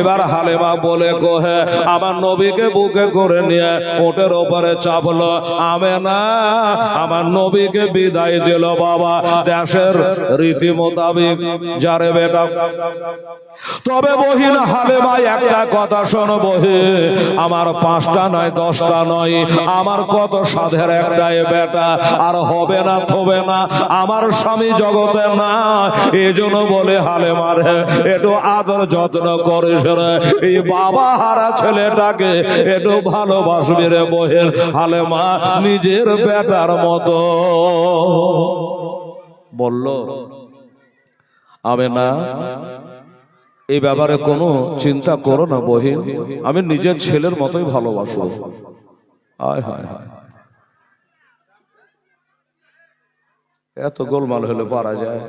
এবার হালেমা বলে কোহে আমার নবীকে বুকে করে নিয়ে ওটের ওপরে চাপলো। আমে না, আমার নবীকে বিদায় দিল বাবা। দেশের রীতি মোতাবিক, যারে বেটা। তবে বহিন হালেমা, একটা কথা শোনো বহি। আমার পাঁচটা নয়, দশটা নয়, আমার কত সাধের একটাই বেটা। আর হবে না, থবে না, আমার স্বামী জগতে না। এই জন্য বলে হালে মারে একটু আদর যত্ন করিস রে। এই বাবা হারা ছেলেটাকে একটু ভালোবাসবি রে বহের হালে মা নিজের বেটার মতো। বলল আমি না এই ব্যাপারে কোনো চিন্তা করো না বহিন আমি নিজের ছেলের মতোই ভালোবাসবো। হায় হায় হায়। এত গোলমাল হলে পারা যায়।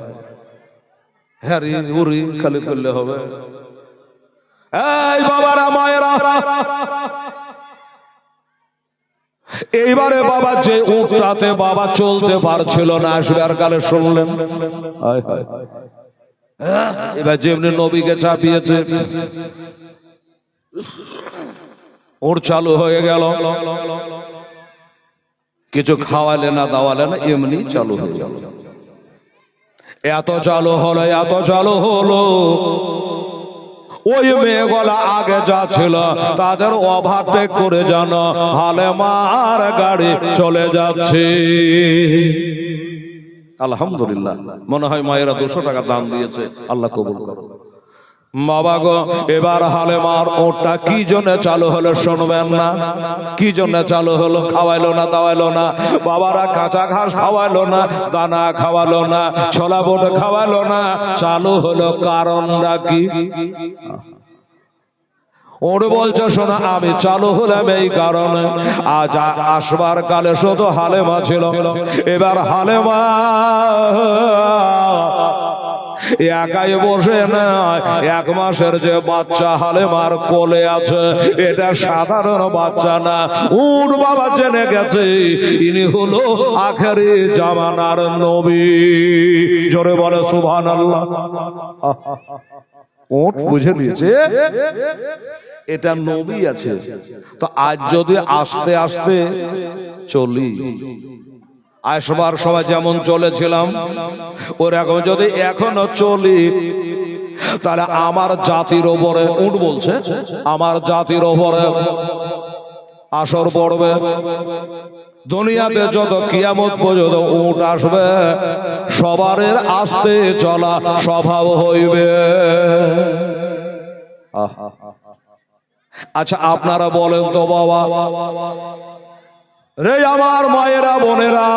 হ্যাঁ রে, উরি খালি করলে হবে। এই বাবারা মায়েরা। এইবারে বাবা যে উঠটাতে বাবা চলতে পারছিল না আসবার কালে শুনলেন। এবার যেমনি নবীকে চাপিয়েছে ওর চালু হয়ে গেল। কিছু খাওয়ালে না দাওয়ালে না এমনি চালু হয়ে গেল। এত চালু হলো, এত চালু হলো। ওই মেয়েগুলা আগে যা ছিল, তাদের ওভারটেক করে জানো হালে মার গাড়ি চলে যাচ্ছে। আলহামদুলিল্লাহ, মনে হয় মায়েরা দুশো টাকা দাম দিয়েছে, আল্লাহ কবুল করো বাবা গো, এবার হালে মার ওটা কি জন্য চালু হলো শুনবেন না? কি জন্য চালু হলো? খাওয়াইলো না, দাওয়াইলো না? বাবারা কাঁচা ঘাস খাওয়াইলো না, দানা খাওয়ালো না, ছোলা বোট খাওয়ালো না, চালু হলো কারণটা কি? ওর বলছে, শোনা, আমি চালু হলাম এই কারণে। আজ আসবার কালে শুধু হালেমা ছিল। এবার হালেমা একাই বসে না এক মাসের যে বাচ্চা হালেমার কোলে আছে, এটা সাধারণ বাচ্চা না। উঠ বাবা জেনে গেছে, ইনি হলো আখেরি জামানার নবী। জোরে বলে সুভান আল্লাহ ওঠ বুঝে নিয়েছে, এটা নবী আছে। তো আজ যদি আস্তে আস্তে চলি আসবার সময় যেমন চলেছিলাম, ওরকম যদি এখনও চলি, তাহলে আমার জাতির ওপরে উঠ বলছে, আমার জাতির ওপরে আসর পড়বে। দুনিয়াতে যত কিয়ামত পর্যন্ত উঠ আসবে, সবারের আস্তে চলা স্বভাব হইবে। আচ্ছা আপনারা বলেন তো বাবা রে আমার মায়েরা, বোনেরা,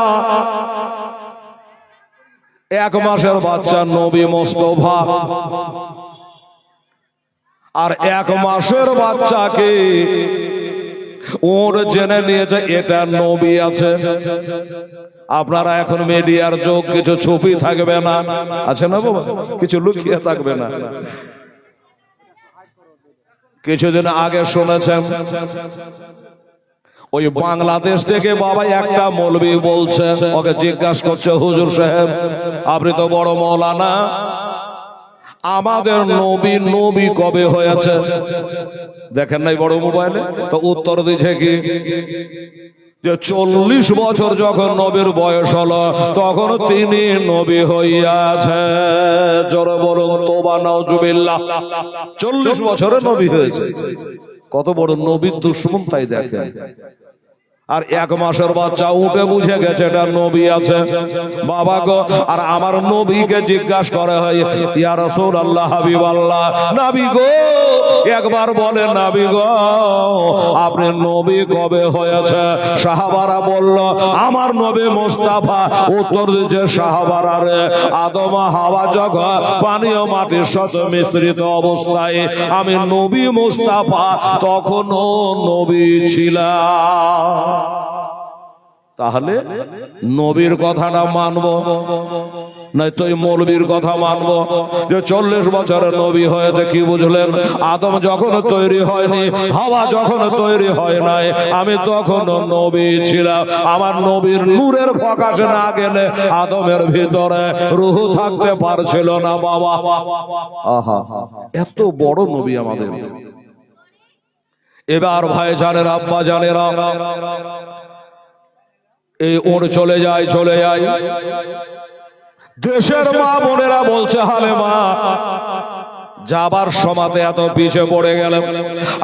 এক মাসের বাচ্চা নবী মোস্তফা। আর এক মাসের বাচ্চাকে ওর জেনে নিয়েছে, এটা নবী আছে। আপনারা এখন মিডিয়ার যোগ, কিছু ছবি থাকবে না। আছে না বাবা? কিছু লুকিয়ে থাকবে না। কিছুদিন আগে শুনেছেন ওই বাংলাদেশ থেকে বাবা একটা মৌলবি বলছে ওকে জিজ্ঞাসা করছে, হুজুর সাহেব, আপনি তো বড় মৌলানা। আমাদের নবী নবী কবে হয়েছে? দেখেন নাই বড় মোবাইলে? তো উত্তর দিছে কি? যে চল্লিশ বছর যখন নবীর বয়স হলো, তখন তিনি নবী হইয়াছে। জোরে বলুন, তোবা নজুবিল্লাহ চল্লিশ বছরে নবী হয়েছে। কত বড় নবীর দুশ্মন তাই দেখেন। আর এক মাসের বাচ্চা উঠে বুঝে গেছে এটা নবী আছে। বাবা গো আর আমার নবীকে জিজ্ঞাসা করে হয় ইয়া রাসূল আল্লাহ হাবিব আল্লাহ নাবি গো একবার বলে নাবি গো আপনি নবী কবে হয়েছে? সাহাবারা বলল আমার নবী মোস্তাফা উত্তর দিচ্ছে সাহাবারা রে আদমা হাওয়া জগ পানীয় মাটির সাথে মিশ্রিত অবস্থায় আমি নবী মোস্তাফা তখনও নবী ছিলাম। তাহলে নবীর কথাটা মানব। নাই তুই মৌলবীর কথা মানবো। যে চল্লিশ বছরের নবী হয়েছে, কি বুঝলেন? আদম যখন তৈরি হয়নি, হাওয়া যখন তৈরি হয় নাই, আমি তখন নবী ছিলাম। আমার নবীর নূরের প্রকাশে না গেলে আদমের ভিতরে রুহু থাকতে পারছিল না, বাবা। আহা, এত বড় নবী আমাদের। এবার ভাই জানের আব্বা জানেরা, এই ওর চলে যায় চলে যায়। দেশের মা বোনেরা বলছে, হালে মা যাবার সমাতে এত পিছে পড়ে গেলেন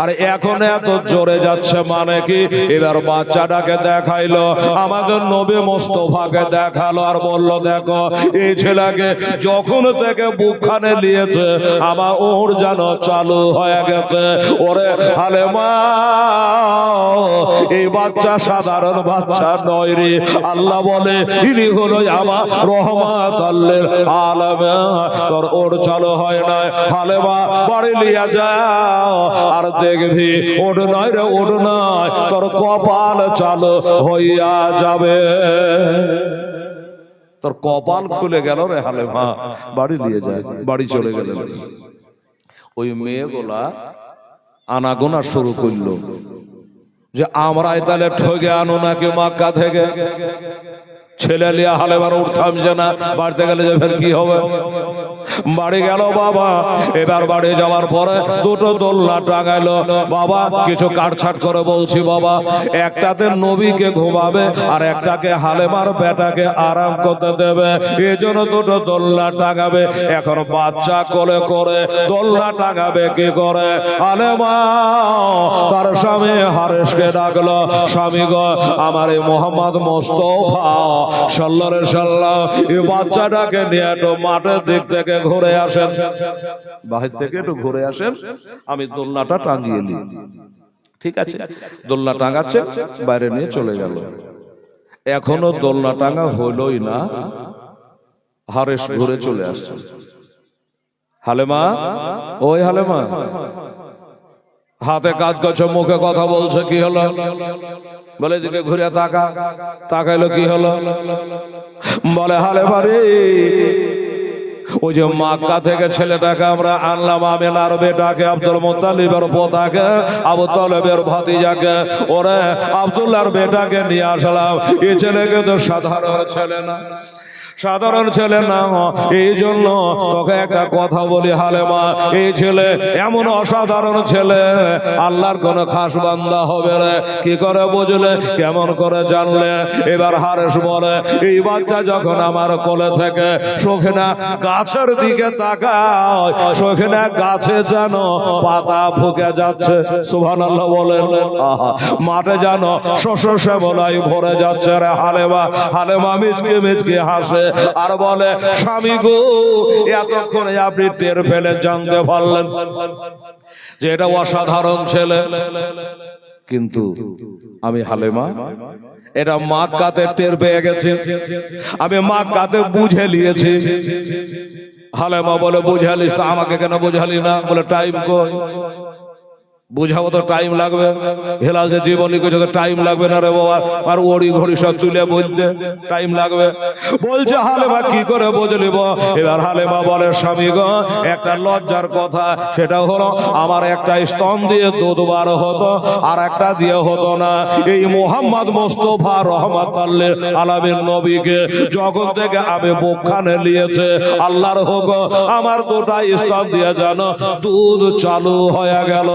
আর এখন এত জোরে যাচ্ছে মানে কি? এবার বাচ্চাটাকে দেখাইলো, আমাদের নবী মোস্তফাকে দেখাল আর বলল, দেখো, এই ছেলেকে যখন থেকে বুকখানে নিয়েছে, আমার ওর যেন চালু হয়ে গেছে। ওরে হালে মা এই বাচ্চা সাধারণ বাচ্চা নয় রে। আল্লাহ বলে, ইনি হলো আমার রহমাত আল্লের আলমে ওর চালু হয় না বাড়ি লিয়া আর দেখবি ওর নয় রে ওর নয়। তোর কপাল হইয়া যাবে। তোর কপাল খুলে গেল রে বাড়ি নিয়ে যায় বাড়ি চলে ওই মেয়েগুলা আনাগোনা শুরু করল যে, আমরাই তাহলে ঠগে আনো নাকি মাক্কা থেকে? ছেলে লিয়া হালেবার উঠতাম যে না। বাড়িতে গেলে যে, ফের কি হবে? বাড়ি গেল বাবা। এবার বাড়ি যাওয়ার পরে দুটো দোলনা টাঙাইলো। বাবা, কিছু কাটছাট করে বলছি, বাবা, একটাতে নবীকে ঘুমাবে আর একটাকে হালেমার বেটাকে আরাম করতে দেবে। এই জন্য দুটো দোলনা টাঙাবে। এখন বাচ্চা কোলে করে দোলনা টাঙাবে কি করে? হালেমা, তার স্বামী হারেশকে ডাকলো, স্বামী গো, আমার এই মোহাম্মদ মোস্তফা সাল্লারে সাল্লাহ এই বাচ্চাটাকে নিয়ে একটু মাঠের দিক থেকে ঘুরে আসেন। বাহির থেকে একটু ঘুরে আসেন। আমি দোলনাটা টাঙিয়ে নিই। ঠিক আছে? দোলনা টাঙাচ্ছে, বাইরে নিয়ে চলে গেল। এখনও দোলনা টাঙা হইলই না। হারেশ ঘুরে চলে আসছে। হালেমা? ওই হালেমা। হাতে কাজ করছ, মুখে কথা বলছে, কি হলো? বলে দিকে ঘুরে তাকা। তাকাইলো, কি হলো? বলে হালে ওই যে মাক্কা থেকে ছেলেটাকে আমরা আনলাম আমেনার বেটাকে আব্দুল মোতালিবের পোতাকে আবু তলেবের ভাতিজাকে ওরে আব্দুল্লাহর বেটাকে নিয়ে আসলাম। এই ছেলেকে তো সাধারণ ছেলে না। সাধারণ ছেলে না এই জন্য তোকে একটা কথা বলি, হালেমা। এই ছেলে এমন অসাধারণ ছেলে। আল্লাহর কোন খাস বান্দা হবে রে কি করে বুঝলে? কেমন করে জানলে? এবার হারেস বলে, এই বাচ্চা যখন আমার কোলে থেকে সখিনা গাছের দিকে তাকায়, সখিনা গাছে যেন পাতা ফুকে যাচ্ছে। সুভান বলেন মাঠে যেন শস্য শ্যামলাই ভরে যাচ্ছে রে হালেমা। হালেমা মিচকে মিচকে হাসে। আর বলে, স্বামী গো, এতক্ষণে আপনি টের ফেলে জানতে পারলেন যে এটা অসাধারণ ছেলে। কিন্তু আমি হালেমা, এটা মা কাতে টের পেয়ে গেছে। আমি মা কাতে বুঝে নিয়েছি। হালেমা বলে, বুঝালিস আমাকে কেন বুঝালি না? বলে, টাইম কই? বুঝাবো তো টাইম লাগবে। হেলাল যে জীবনী করছে তো টাইম লাগবে না রে বাবা। আর ওড়ি ঘড়ি সব তুলে বলতে টাইম লাগবে। বলছে হালেমা কি করে বুঝলিব এবার হালেমা বলে, স্বামী গো, একটা লজ্জার কথা, সেটা হলো আমার একটা স্তন দিয়ে দুধ বার হতো, আর একটা দিয়ে হতো না। এই মোহাম্মদ মোস্তফা রহমত আলামের নবীকে যখন থেকে আমি বুকখানে নিয়েছে, আল্লাহর হোক আমার দুটা স্তন দিয়ে জানো দুধ চালু হয়ে গেল।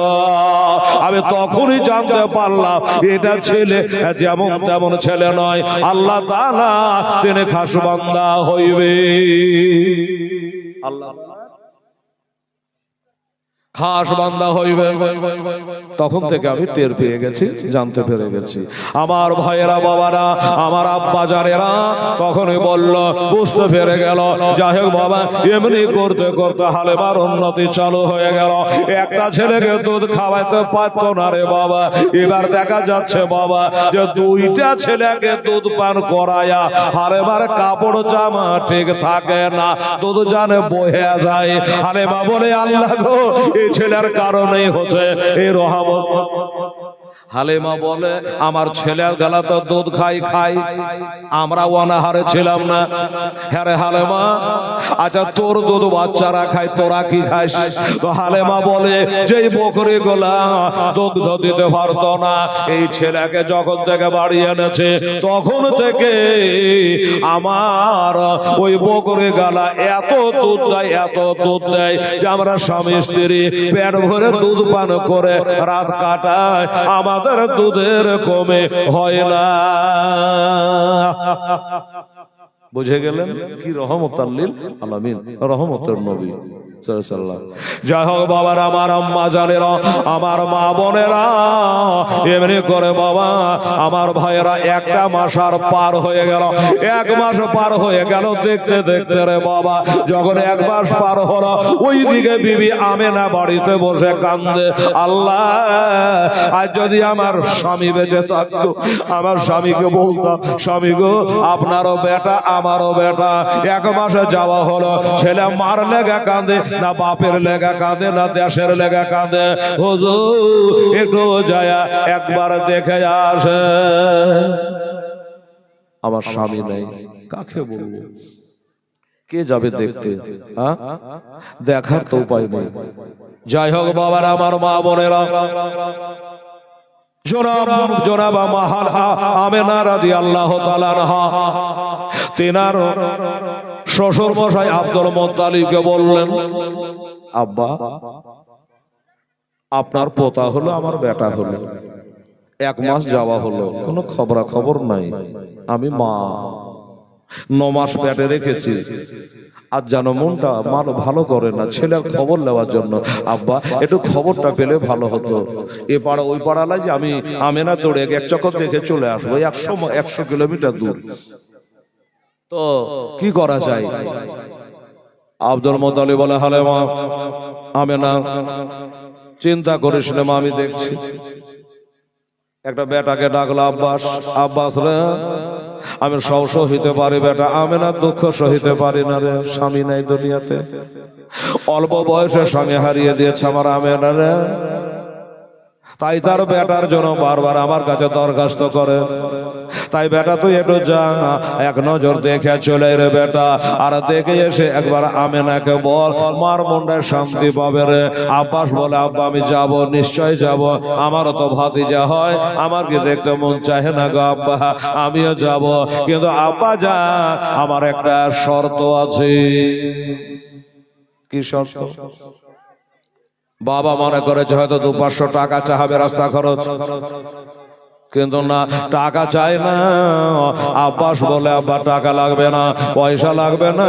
আমি তখনই জানতে পারলাম এটা ছেলে যেমন তেমন ছেলে নয় আল্লাহ তাআলা তিনি খাসবান্দা হইবে। আল্লাহ খাস বান্দা হইবে। তখন থেকে আমি টের পেয়ে গেছি, জানতে পেরে গেছি। আমার ভাইয়েরা, বাবারা, আমার আব্বা জানেরা তখনই বলল, বুঝতে পেরে গেল। যাই হোক বাবা, এমনি করতে করতে হালেমার উন্নতি চালু হয়ে গেল। একটা ছেলেকে দুধ খাওয়াইতে পারত না রে বাবা। এবার দেখা যাচ্ছে বাবা যে দুইটা ছেলেকে দুধ পান করায়া হালেমার কাপড় জামা ঠিক থাকে না। দুধ জানে বহে যায়। হালেমা বলে, আল্লাহ গো ছেলের কারণেই হচ্ছে এই রহমত। হালিমা বলে আমার ছেলের গেলা তো দুধ খাই খাই আমরা অনাহারে ছিলাম না। হ্যাঁ হালেমা আচ্ছা তোর দুধ বাচ্চারা খায় তোরা কি খাস? তো হালেমা বলে যেই বকরি গোলা দুধ দিতে পারতো না। এই ছেলেকে যখন থেকে বাড়ি এনেছে। তখন থেকে আমার ওই বকরি গালা এত দুধ দেয় এত দুধ দেয় যে আমরা স্বামী স্ত্রী পেট ভরে দুধ পান করে রাত কাটায়। আমাদের দুধের কমে হয় না। বুঝে গেলেন? কি রহমত আল্লিল আলামিন রহমতের নবী। যাই হোক বাবার, আমার আম্মা জানেরা, আমার মা বোনেরা, এমনি করে বাবা, আমার ভাইয়েরা একটা মাস আর পার হয়ে গেল। এক মাস পার হয়ে গেল দেখতে দেখতে রে বাবা, যখন এক মাস পার হলো ওই দিকে বিবি আমেনা বাড়িতে বসে কান্দে, আল্লাহ আর যদি আমার স্বামী বেঁচে থাকতো, আমার স্বামীকে বলতাম, স্বামী গো, আপনারও বেটা, আমারও বেটা, এক মাসে যাওয়া হলো, ছেলে মার লেগা কাঁদে না বাপের লেগা কাঁদে, না দেশের লেগা কাঁদে। হুজুর, একটু যায়া একবার দেখে আসে। আমার স্বামী নেই। কাকে বলব? কে যাবে দেখতে? হ্যাঁ? দেখার তো উপায় নেই। যাই হোক বাবার, আমার মা বোনেরা। জনাব জনাব মাহাল আমেনা রাদি আল্লাহ তেনার শ্বশুর মশাই আব্দুল মোত্তালিবকে বললেন, আব্বা, আপনার পোতা হলো, আমার বেটা হলো। এক মাস যাওয়া হলো, কোনো খবরা খবর নাই। আমি মা। ন মাস পেটে রেখেছি। আর যেন মনটা মাল ভালো করে না, ছেলের খবর নেওয়ার জন্য। আব্বা, একটু খবরটা পেলে ভালো হতো। এ পাড়া, ওই পাড়ালায় যে আমি আমেনা দৌড়ে এক চক্কর দেখে চলে আসব, একশো একশো কিলোমিটার দূর। কি করা যায়? আব্দুল মোতালি বলে, হালে মা আমেনা চিন্তা করিস না আমি দেখছি। একটা বেটাকে ডাকলো, আব্বাস আব্বাস রে, আমি সব সহিতে পারি বেটা, আমি না দুঃখ সহিতে পারি না রে, স্বামী নাই দুনিয়াতে। অল্প বয়সে স্বামী হারিয়ে দিয়েছে আমার আমি না রে। তাই তার বেটার জন্য বারবার আমার কাছে দরখাস্ত করে। তাই বেটা, তুই একটু যা। এক নজর দেখে চলে রে বেটা। আর দেখে এসে একবার আমেনাকে বল, মার মনটায় শান্তি পাবে রে। আব্বাস বলে, আব্বা, আমি যাব, নিশ্চয় যাব। আমারও তো ভাতিজা হয়। আমার কি দেখতে মন চাহে না গো আব্বা? আমিও যাব। কিন্তু আব্বা যা, আমার একটা শর্ত আছে। কি শর্ত? বাবা মনে করেছে হয়তো দু পাঁচশো টাকা চাহাবে, রাস্তা খরচ। কিন্তু না, টাকা চাই না। আব্বাস বলে, আব্বা, টাকা লাগবে না, পয়সা লাগবে না,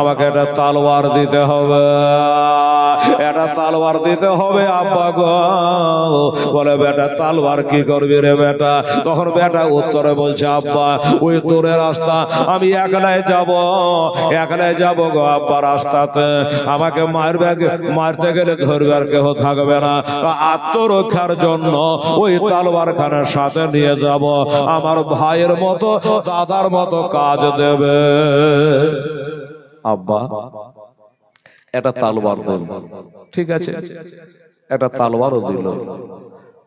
আমাকে একটা তালোয়ার দিতে হবে। একটা তালোয়ার দিতে হবে, আব্বা গো। বলে, বেটা, তালোয়ার কি করবি রে বেটা? তখন বেটা উত্তরে বলছে, আব্বা, ওই তোরে রাস্তা, আমি একলাই যাব একলাই যাব গো আব্বা রাস্তাতে। আমাকে মারবে, মারতে গেলে ধরবে আর কেহ থাকবে না। আত্মরক্ষার জন্য ওই তালোয়ার খানের সাথে নিয়ে যাব। আমার ভাইয়ের মতো, দাদার মতো কাজ দেবে। আব্বা এটা তালবার দেন। ঠিক আছে? একটা তালবারও দিল।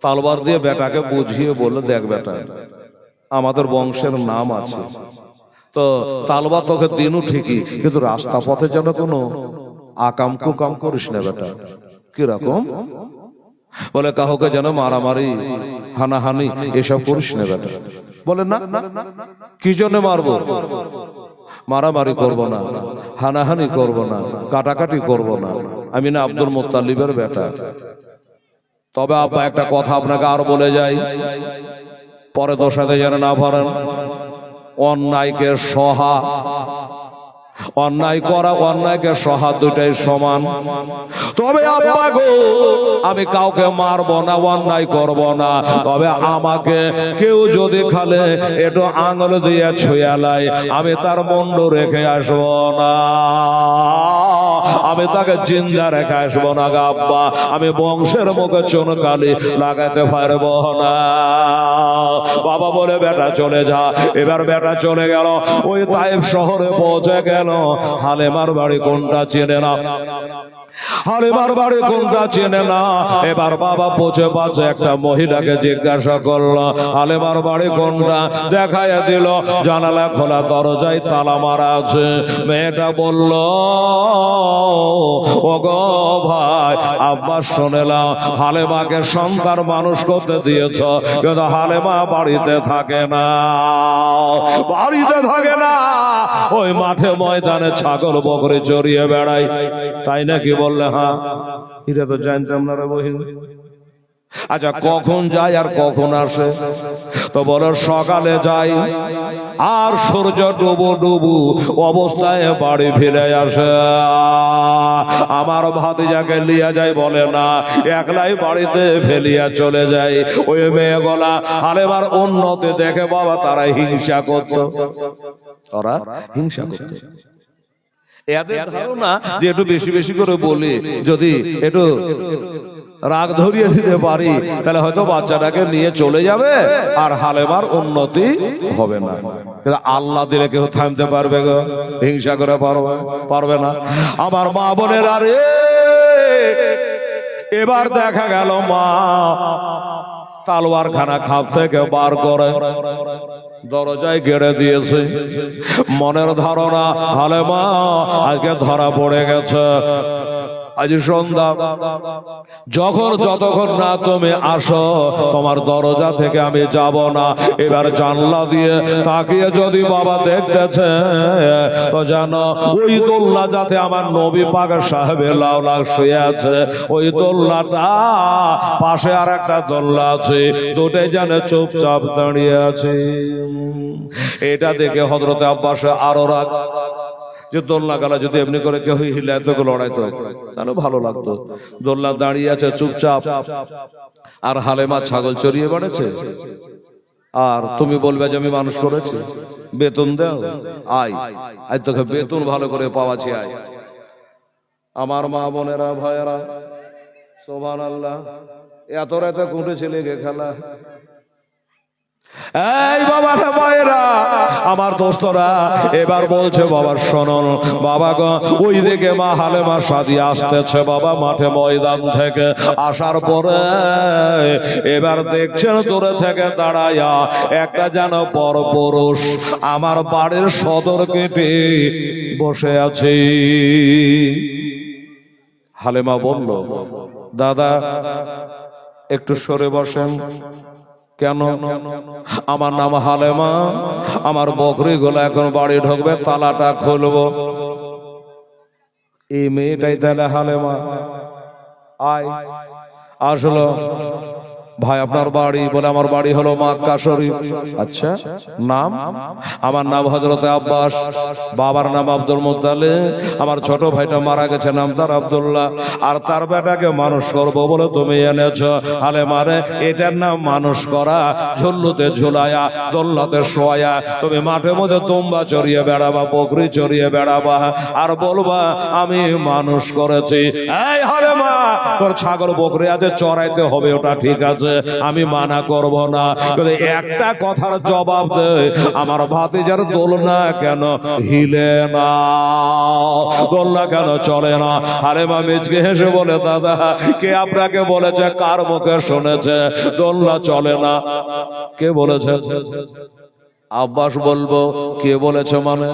তালবার দিয়ে বেটাকে বুঝিয়ে বলে দেখ বেটা, আমাদের বংশের নাম আছে। তো তালবার তোকে দিনও ঠিকই, কিন্তু রাস্তা পথে যেন কোনো আকাম কুকাম করিস না বেটা। কীরকম? বলে, কাহকে যেন মারামারি, হানাহানি এসব করিস না বেটা। বলে, না কি জন্য মারবো? মারামারি করব না, হানাহানি করব না, কাটাকাটি করব না। আমি না আব্দুল মোত্তালিবের বেটা। তবে আব্বা একটা কথা আপনাকে আর বলে যাই। পরে দোষাতে যেন না ভরেন অন্যায়কে সহা অন্যায় করা অন্যায়কে সহা দুটাই সমান। তবে আব্বা গো আমি কাউকে মারবো না অন্যায় করব না। তবে আমাকে কেউ যদি খালে একটু আঙুল দিয়ে ছুয়ালাই আমি তার মন্ড রেখে আসব না। আমি তাকে জিন্দা রেখে আসব না গা আব্বা। আমি বংশের মুখে চুনকালি লাগাতে পারব না। বাবা বলে, বেটা চলে যা। এবার বেটা চলে গেল। ওই তাইফ শহরে পৌঁছে গেল। হালেমার বাড়ি কোনটা চেনে না। হালিমার বাড়ি কোনটা চেনে না। এবার বাবা পচে পাচ্ছে একটা মহিলাকে জিজ্ঞাসা করল। হালিমার বাড়ি কোনটা দেখায় দিল। জানালা খোলা দরজায় তালা মারা আছে। মেয়েটা বলল ও গো ভাই আব্বাস শুনেলাম হালেমাকে সন্তান মানুষ করতে দিয়েছ কিন্তু হালেমা বাড়িতে থাকে না। বাড়িতে থাকে না। ওই মাঠে ময়দানে ছাগল বকরে চড়িয়ে বেড়ায়। তাই নাকি হ্যাঁ এটা তো জানতাম না বহিন। আচ্ছা কখন যায় আর কখন আসে? তো বলো, সকালে যাই আর সূর্য ডুবু ডুবু অবস্থায় বাড়ি ফিরে আসে। আমার ভাতিজাকে লিয়া যায়, বলে, না, একলাই বাড়িতে ফেলিয়া চলে যায় ওই মেয়ে গলা হালেবার উন্নতি দেখে বাবা তারা হিংসা করত। ওরা হিংসা করত। এদের ধারণা যে একটু বেশি বেশি করে বলি যদি একটু রাগ ধরিয়ে দিতে পারি তাহলে হয়তো বাচ্চাটাকে নিয়ে চলে যাবে আর হালেমার উন্নতি হবে না। আল্লাহ দিলে কেউ থামতে পারবে গো হিংসা করে পারবে পারবে না। আমার মা বোনের আরে এবার দেখা গেল মা তালোয়ার খানা খাপ থেকে বার করে। দরজায় গেড়ে দিয়েছে। মনের ধারণা হালে মা আজকে ধরা পড়ে গেছে। আজ সন্ধ্যা। যখন যতক্ষণ না তুমি আসো, তোমার দরজা থেকে আমি যাব না। এবার জানলা দিয়ে তাকিয়ে যদি বাবা দেখতেছে, তো জানো ওই দোল্লা যাতে আমার নবী পাকের সাহেবের লাউ লাগ শুয়ে আছে, ওই দোল্লাটা পাশে আর একটা দোল্লা আছে, দুটাই যেন চুপচাপ দাঁড়িয়ে আছে। এটা দেখে হজরতে আব্বাসে আরও রাগ যে দোলনা গালা যদি এমনি করে কেউ হিলায় তো লড়াইতো তাহলে ভালো লাগতো। দোলনা দাঁড়িয়ে আছে, চুপচাপ। আর হালেমা ছাগল চড়িয়ে বেড়েছে। আর তুমি বলবে যে আমি মানুষ করেছি। বেতন দাও। আয়। আজ তোকে বেতন ভালো করে পাওয়াছি, আয়। আমার মা বোনেরা, ভাইয়েরা সোভান আল্লাহ, এত রাতে কুঁটে ছেলে গে খেলা এই বাবা রে মায়েরা, আমার দোস্তরা, এবার বলছে, বাবার শোনন, বাবা গো, ওই দিকে মা হালে মা সাদি আসতেছে, বাবা মাঠে ময়দান থেকে আসার পরে এবার দেখছেন দূরে থেকে দাঁড়ায়া একটা যেন বড় পুরুষ আমার বাড়ির সদর কেটে বসে আছে। হালেমা বলল, দাদা, একটু সরে বসেন। কেন? আমার নাম হালেমা, আমার বকরি গুলো এখন বাড়ি ঢুকবে, তালাটা খুলবো। এই মেয়েটাই তাহলে হালেমা। আয়, আসলো। ভাই, আপনার বাড়ি বলে আমার বাড়ি হলো মাক্কা শরীফ। আচ্ছা নাম? আমার নাম হজরত আব্বাস, বাবার নাম আব্দুল মুতালে আমার ছোট ভাইটা মারা গেছে, নাম তার আব্দুল্লাহ। আর তার বেটাকে মানুষ করব বলে তুমি এনেছ। হালে মারে, এটার নাম মানুষ করা। ঝুল্লুতে ঝুলায়া, দোল্লাতে শোয়া তুমি মাঠে মধ্যে তুম্বা চড়িয়ে বেড়াবা, বকরি চড়িয়ে বেড়াবা। আর বলবা, আমি মানুষ করেছি। তোর ছাগল বকরি আছে, চড়াইতে হবে, ওটা ঠিক আছে। আমি মানা করব না। একটা কথার জবাব দে। আমার ভাতিজার দোলনা কেন হিলে না? দোলনা কেন চলে না? আরে মা, মেজকে হেসে বলে, দাদা, কে আপনাকে বলেছে? কার মুখে শুনেছে? দোলনা চলে না। কে বলেছে? আব্বাস বলব, কে বলেছে মানে?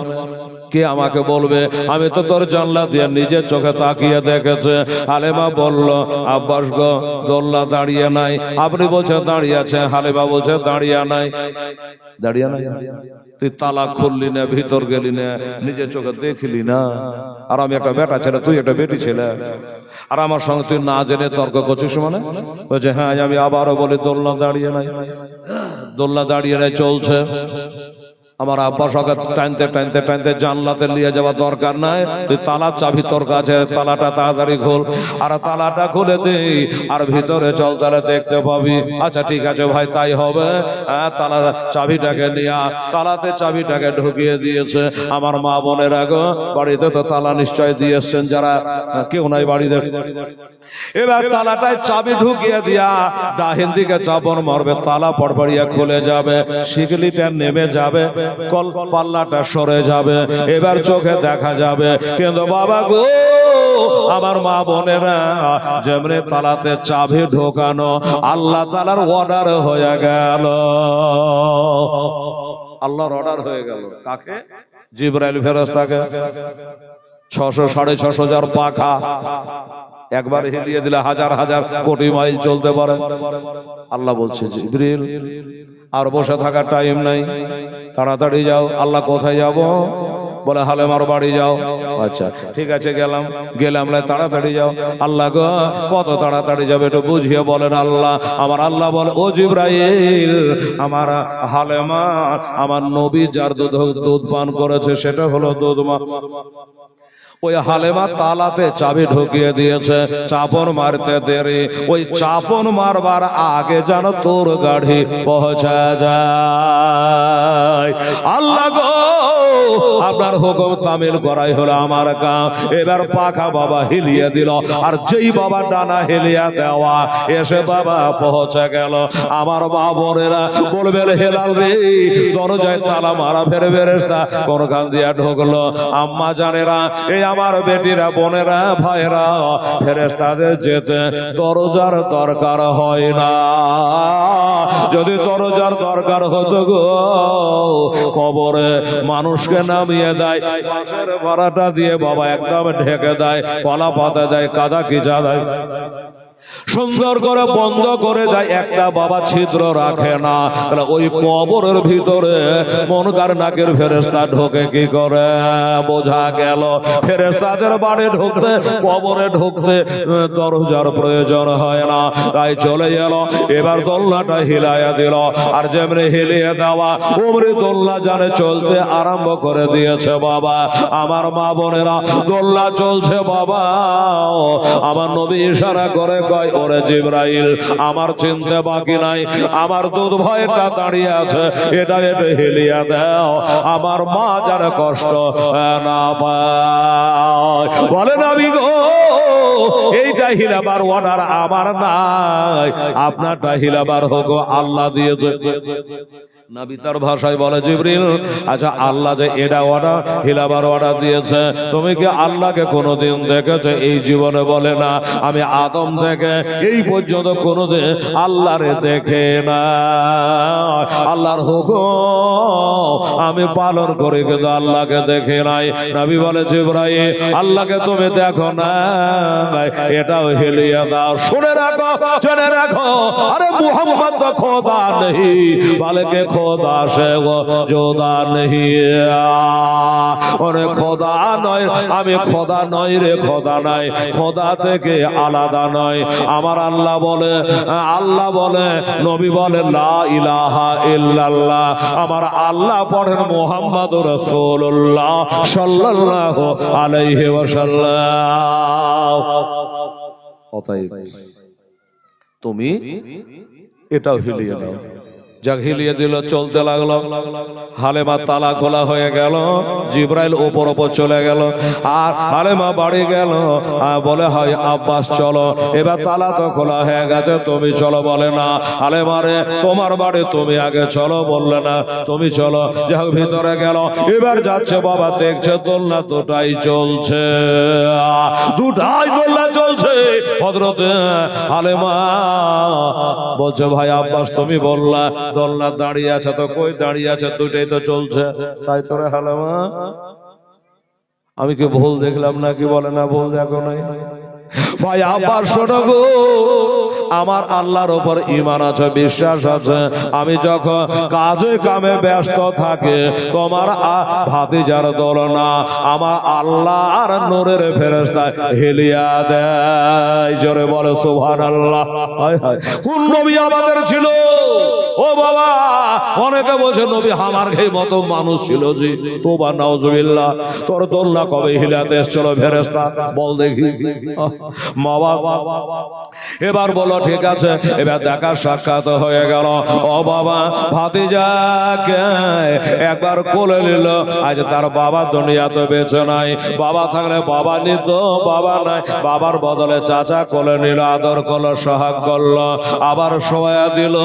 কে আমাকে বলবে? আমি তো তোর জানলা দিয়ে নিজের চোখে তাকিয়ে দেখেছে। হালেমা বলল, আব্বাস গো, দোল্লা দাঁড়িয়ে নাই। আপনি বলছে দাঁড়িয়ে আছে হালেমা বলছে দাঁড়িয়ে নাই। দাঁড়িয়ে নাই? তুই তালা খুললি না, ভিতর গেলি না, নিজের চোখে দেখলি না। আর আমি একটা বেটা ছেলে, তুই একটা বেটি ছেলে। আর আমার সঙ্গে তুই না জেনে তর্ক করছিস মানে? বলছে হ্যাঁ আমি আবারও বলি, দোলনা দাঁড়িয়ে নাই। দোলনা দাঁড়িয়ে নাই, চলছে। আমার আব্বা সকাল টানতে টানতে টানতে জানলাতে নিয়ে যাওয়া দরকার নাই। তুই তালার চাবি তোর কাছে, তালাটা তাড়াতাড়ি খোল। আর তালাটা খুলে দেই আর ভিতরে চল তাহলে দেখতে পাবি। আচ্ছা ঠিক আছে ভাই, তাই হবে। হ্যাঁ তালার চাবিটাকে নিয়ে তালাতে চাবিটাকে ঢুকিয়ে দিয়েছে। আমার মা বোনের আগে বাড়িতে তো তালা নিশ্চয় দিয়ে এসছেন যারা, কেউ নাই বাড়িতে। এবার তালাটায় চাবি ঢুকিয়ে দিয়া ডাহিন দিকে চাপন মারবে, তালা পড়পড়িয়া খুলে যাবে, শিকলিটা নেমে যাবে। কল পাল্লাটা সরে যাবে, এবার চোখে দেখা যাবে। কিন্তু বাবা গো, আমার মা বোনেরা, যেমনি তালাতে চাবি ঢোকানো, আল্লাহ তালার অর্ডার হয়ে গেল। আল্লাহর অর্ডার হয়ে গেল। কাকে? জিব্রাইল ফেরস্তাকে ছশো, সাড়ে ছশো হাজার পাখা। একবার হিলিয়ে দিলে হাজার হাজার কোটি মাইল চলতে পারে। আল্লাহ বলছে জিব্রিল আর বসে থাকার টাইম নাই। তাড়াতাড়ি যাও। আল্লাহ কোথায় যাব? বলে, হালেমার বাড়ি যাও। আচ্ছা ঠিক আছে, গেলাম। গেলাম তাড়াতাড়ি যাও। আল্লাহ গো, কত তাড়াতাড়ি যাবে একটু বুঝিয়ে বলেন আল্লাহ। আমার আল্লাহ বলে, ও জিব্রাইল, আমার হালেমা, আমার নবী যার দুধ দুধ পান করেছে, সেটা হলো দুধ মা। ওই হালেমা তালাতে চাবি ঢুকিয়ে দিয়েছে। চাপন মারতে দেরি। ওই চাপন মারবার আগে যেন তোর গাড়ি পৌঁছা যায়। আল্লাহ গো! আপনার হুকুম তামিল করাই হলো আমার কাম। এবার পাখা বাবা হিলিয়ে দিল, আর যেই বাবা ডানা হিলিয়া দেওয়া, এসে বাবা পৌঁছে গেল। আমার বাবরেরা বলবেন হেলাল রে দরজায় তালা মারা ফেরে ফেরেস্তা কোন গান দিয়া ঢুকলো? আম্মা জানেরা, এই আমার বেটিরা, বোনেরা ভাইরা ফেরেস্তাদের যেতে দরজার দরকার হয় না। যদি দরজার দরকার হতো গো কবরে মানুষকে নামিয়ে দেয় পাশের ভাড়াটা দিয়ে বাবা একদম ঢেকে দেয় কলা পাতা দেয় কাদা কিচা দেয়। সুন্দর করে বন্ধ করে দেয়, একটা বাবা ছিদ্র রাখে না। ওই কবরের ভিতরে মনকার নাকের ফেরেস্তা ঢোকে কি করে? বোঝা গেল। ফেরেস্তাদের বাড়ি ঢুকতে, কবরে ঢুকতে দরজার প্রয়োজন হয় না। তাই চলে গেল এবার দোলনাটা হিলাইয়া দিল। আর যেমনি হিলিয়ে দেওয়া উমরি দোলনা জানে চলতে আরম্ভ করে দিয়েছে বাবা। আমার মা বোনেরা, দোলনা চলছে বাবা। আমার নবী ইশারা করে কয় ওরে জিব্রাইল, আমার চিনতে বাকি নাই, আমার দুধ ভয়টা দাঁড়িয়ে আছে, এটা এটা হেলিয়া দাও, আমার মা যেন কষ্ট না পায়। বলে, নবী গো, এইটা হিলাবার অর্ডার আমার নাই, আপনারটা হিলাবার হোক, আল্লাহ দিয়েছে। নবী তার ভাষায় বলে, জিবরিল আচ্ছা আল্লাহ যে এটা হিলাবার দিয়েছে, তুমি কি আল্লাহকে কোনোদিন দেখেছ? এই জীবনে বলে না। আমি আদম থেকে এই পর্যন্ত কোনোদিন আল্লাহরে দেখে না। আল্লাহর আমি পালন করি, কিন্তু আল্লাহকে দেখে নাই। নবী বলে, জিব্রাইল, আল্লাহকে তুমি দেখো না। এটাও হেলিয়ে দাও। শুনে রাখো, জেনে রাখো। আরে মুহাম্মদ খোদা নেই। বলকে খোদা সে জোদা নেই খোদা নয়, আমি খোদা নয় রে, খোদা নাই। খোদা থেকে আলাদা নয় আমার আল্লাহ বলে আল্লাহ বলে, নবী বলে ইলাহা ইল্লাল্লাহ। আমার আল্লাহ পড়েন মোহাম্মদ রাসূলুল্লাহ সাল্লাল্লাহু আলাইহি ওয়াসাল্লাম। তুমি এটাও হিলিয়ে দাও। যাক, হিলিয়ে দিল, চলতে লাগল। হালেমা তালা খোলা হয়ে গেল, জিব্রাইল ওপর ওপর চলে গেল, আর হালেমা বাড়ি গেল, আর বলে, হয় আব্বাস, চলো। এবার তালা তো খোলা হয়ে গেছে, তুমি চলো, বলে, না হালেমারে তোমার বাড়ি তুমি আগে চলো, বললে, না, তুমি চলো। যাক, ভিতরে গেল, এবার যাচ্ছে, বাবা দেখছে, দোলনা দুটাই চলছে দুটাই দোলনা চলছে হজরতে হালেমা বলছে, ভাই আব্বাস, তুমি বললা দোলনা দাঁড়িয়ে আছে তো কই দাঁড়িয়ে আছে? দুইটাই তো চলছে। তাই তোরে হালেমা আমি কি ভুল দেখলাম নাকি বলে না ভুল দেখো নাই? ভাই আবার শোনো গো। আমার আল্লাহর উপর ইমান আছে, বিশ্বাস আছে। আমি যখন কাজে কামে ব্যস্ত থাকে, তোমার ভাতিজার দোলনা আমার আল্লাহ আর নূরের ফেরেস্তা হেলিয়া দেয়। জোরে বলে সুবহান আল্লাহ কোন নবী আমাদের ছিল? ও বাবা, অনেকে বলছে, নবী আমার ঘেই মতো মানুষ ছিল জি তোবা নাউজুবিল্লাহ, তোর দোলনা কবে হিলাতে এসছিল ফেরেস্তা বল দেখি। মা বাবা, এবার ঠিক আছে। এবার দেখা সাক্ষাৎ হয়ে গেল। ও বাবা ভাতিজাকে একবার কোলে নিল। আজ তার বাবা দুনিয়াতে বেঁচে নাই। বাবা থাকলে বাবা নিত, বাবা নাই। বাবার বদলে চাচা কোলে নিল, আদর করল, সোহাগ করল, আবার সোয়া দিল।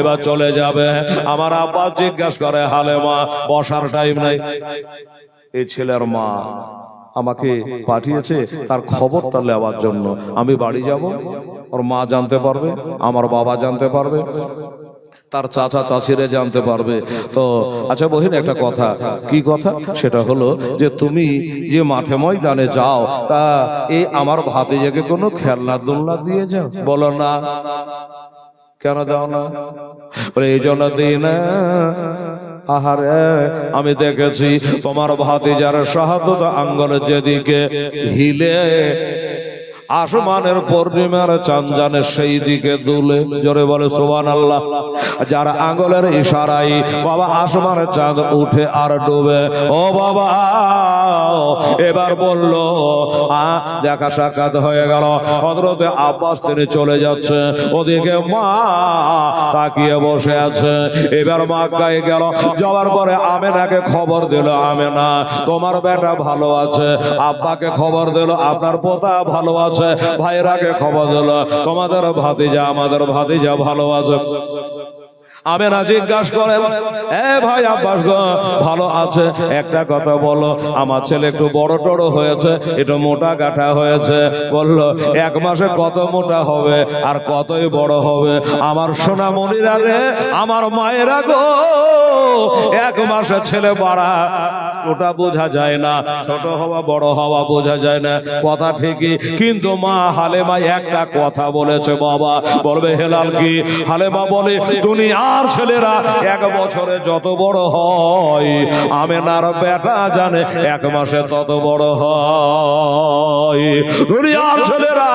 এবার চলে যাবে। আমার আব্বা জিজ্ঞাসা করে হালে মা বসার টাইম নাই? এই ছেলের মা আমাকে পাঠিয়েছে তার খবরটা নেওয়ার জন্য। আমি বাড়ি যাব ওর মা জানতে পারবে আমার বাবা জানতে পারবে তার চাচা চাচিরে জানতে পারবে। তো আচ্ছা বহিন একটা কথা। কি কথা? সেটা হলো যে তুমি যে মাঠে ময়দানে যাও তা এই আমার ভাতিজাকে কোনো খেলনা দোলনা দিয়ে যাও? বলো না। কেন যাও না? এই জন্য দিই না। আহারে আমি দেখেছি তোমার ভাতিজার শাহাদত আঙ্গল যেদিকে হিলে আসমানের পূর্ণিমার চাঞ্জানের সেই দিকে দুলে। জোরে বলে সোবান আল্লাহ যার আঙ্গলের ইশারাই বাবা আসমানের চাঁদ উঠে আর ডুবে। ও বাবা। এবার বলল আ দেখা সাক্ষাৎ হয়ে গেল। হজরতে আব্বাস তিনি চলে যাচ্ছে ওদিকে মা তাকিয়ে বসে আছে। এবার মা গায়ে গেল। যাওয়ার পরে আমেনাকে খবর দিল আমেনা তোমার বেটা ভালো আছে। আব্বাকে খবর দিল আপনার পোতা ভালো আছে। ভাইরাকে খবর দিল, তোমাদের ভাতিজা আমাদের ভাতিজা ভালো আছে। আমেনা জিজ্ঞাসা করেন, এ ভাই আব্বাস ভালো আছে? একটা কথা বলো, আমার ছেলে একটু বড় টড় হয়েছে, একটু মোটা গাঠা হয়েছে। বলল, এক মাসে কত মোটা হবে আর কতই বড় হবে? আমার সোনা মনিরা রে, আমার মায়েরা গো, এক মাসে ছেলে বাড়া ওটা বোঝা যায় না। ছোট হওয়া, বড় হওয়া বোঝা যায় না। কথা ঠিকই, কিন্তু মা হালেমা একটা কথা বলেছে বাবা। বলবে হেলাল কি? হালেমা বলে, দুনিয়ার ছেলেরা এক বছরে যত বড় হয়, আমেনার বেটা জানে এক মাসে তত বড় হয়। দুনিয়ার ছেলেরা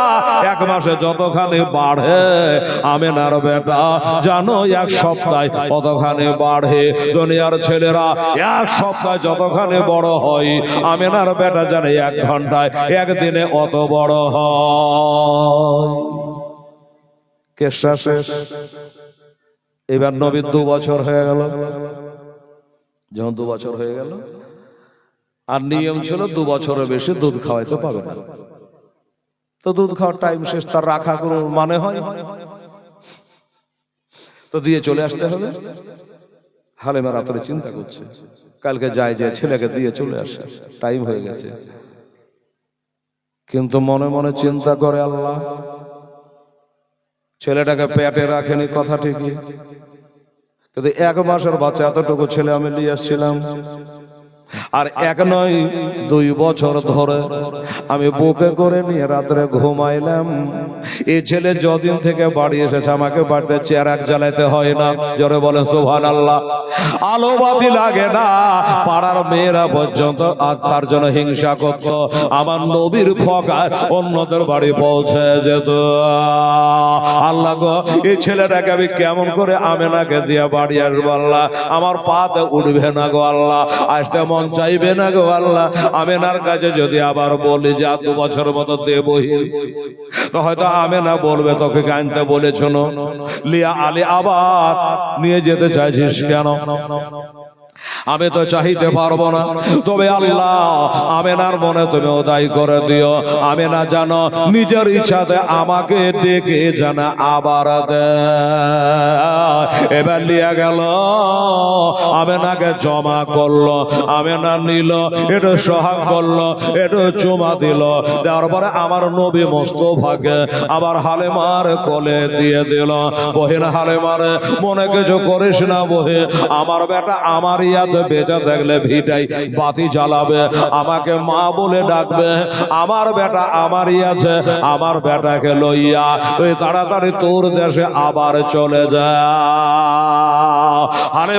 এক মাসে যতখানি বাড়ে, আমেনার বেটা জানো এক সপ্তাহে কতখানি বাড়ে। দুনিয়ার ছেলেরা এক সপ্তাহে যতখানি বড় হয় আমেনার বেটা জানে এক ঘন্টায়, একদিনে অত বড় হয়। শেষ। এবার নবীর দু বছর হয়ে গেল। যখন দু বছর হয়ে গেল, আর নিয়ম ছিল দু বছরের বেশি দুধ খাওয়াইতে পাবে না। তো দুধ খাওয়ার টাইম শেষ, তার রাখা কোনো মানে হয়। তো দিয়ে চলে আসতে হবে। হালেমা রাত্রে চিন্তা করছে। কালকে যায় যে ছেলেকে দিয়ে চলে আসে। টাইম হয়ে গেছে। কিন্তু মনে মনে চিন্তা করে আল্লাহ, ছেলেটাকে পেটে রাখেনি কথা ঠিকই। কিন্তু এক মাসের বাচ্চা এতটুকু ছেলে আমি নিয়ে আসছিলাম। আর এক নয়, দুই বছর ধরে আমি বুকে করে নিয়ে রাত্রে ঘুমাইলাম। এই ছেলে যদিন থেকে বাড়ি এসেছে, আমাকে বাড়িতে চেরাক জ্বালাইতে হয় না। জোরে বলেন সোহান আল্লাহ আলো বাতি লাগে না। পাড়ার মেয়েরা পর্যন্ত আর তার জন্য হিংসা করত। আমার নবীর খকার অন্যদের বাড়ি পৌঁছে যেত। আল্লাহ গো, এই ছেলেটাকে আমি কেমন করে আমেনাকে দিয়ে বাড়ি আসব আল্লাহ? আমার পাতে উঠবে না গো আল্লাহ। আসতে মন চাইবে না গো আল্লাহ। আমেনার কাছে যদি আবার বলি যে দু বছর মতো দেব হয়তো আমেনা বলবে, তোকে গানটা বলেছ লিয়া আলী আবার নিয়ে যেতে চাইছিস কেন? আমি তো চাইতে পারব না। তবে আল্লাহ আমেনার মনে তুমি উদয় করে দিও। আমি না জানো নিজের ইচ্ছাতে আমাকে ডেকে জানা আবার এবার লিয়া গেল আমেনাকে জমা করল আমেনা নিল একটু সোহাগ করল একটু চুমা দিল। দেওয়ার পরে আমার নবী মোস্তফাকে আবার হালেমার কোলে দিয়ে দিল। বহিন হালেমার মনে কিছু করিস না বহে। আমার বেটা আমারই আছে, বেঁচে দেখলে ভিটাই বাতি জ্বালাবে। আমাকে মা বলে ডাকবে, আমার বেটা আমারই আছে, আমার বেটাকে লইয়া তাড়াতাড়ি তোর দেশে আবার চলে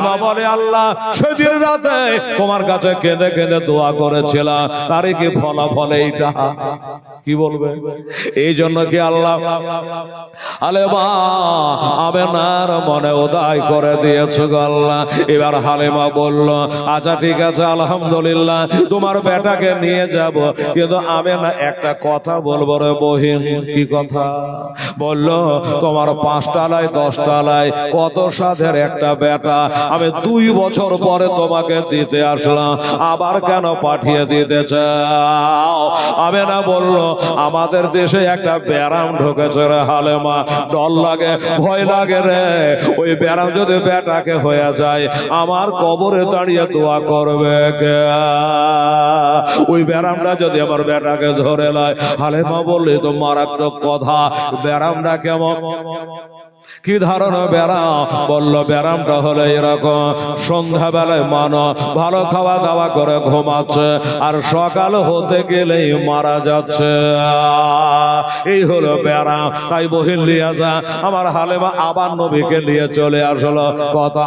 বাবা আল্লাহ, সেদিন রাতে তোমার কাছে কেঁদে কেঁদে দোয়া করেছিলাম। তারে কি ফলাফল এইটা? কি বলবে? এই জন্য কি আল্লাহ আলে আমেনার মনে উদয় করে দিয়েছে আল্লাহ। এবার হালেমা বলল আচ্ছা ঠিক আছে, আলহামদুলিল্লাহ, তোমার বেটাকে নিয়ে যাব। কিন্তু আমি না একটা কথা বলব রে বহিন। কি কথা? বলল, তোমার পাঁচটালায়, দশটালায় কত সাধের একটা বেটা। আমি দুই বছর পরে তোমাকে দিতে আসলাম, আবার কেন পাঠিয়ে দিতে চাও? আমি না বলল, আমাদের দেশে একটা ব্যারাম ঢুকেছে রে হালেমা, ডর লাগে, ভয় লাগে রে। ওই ব্যারাম যদি বেটাকে হয়ে যায়, আমার কবরে দাঁড়িয়ে দোয়া করবে ওই ব্যারামটা যদি আমার বেটাকে ধরে লয় হালেমা বললে তো মারাত্মক কথা। ব্যারামটা কেমন? কি ধারণা ব্যারাম? বলল ব্যারামটা হলো এরকম সন্ধ্যাবেলায় মানো ভালো খাওয়া দাওয়া করে ঘুমাচ্ছে আর সকাল হতে গেলেই মারা যাচ্ছে। এই হলো ব্যারাম। তাই বহিন লিয়া যা। আমার হালেমা আবার নবীকে নিয়ে চলে আসলো। কথা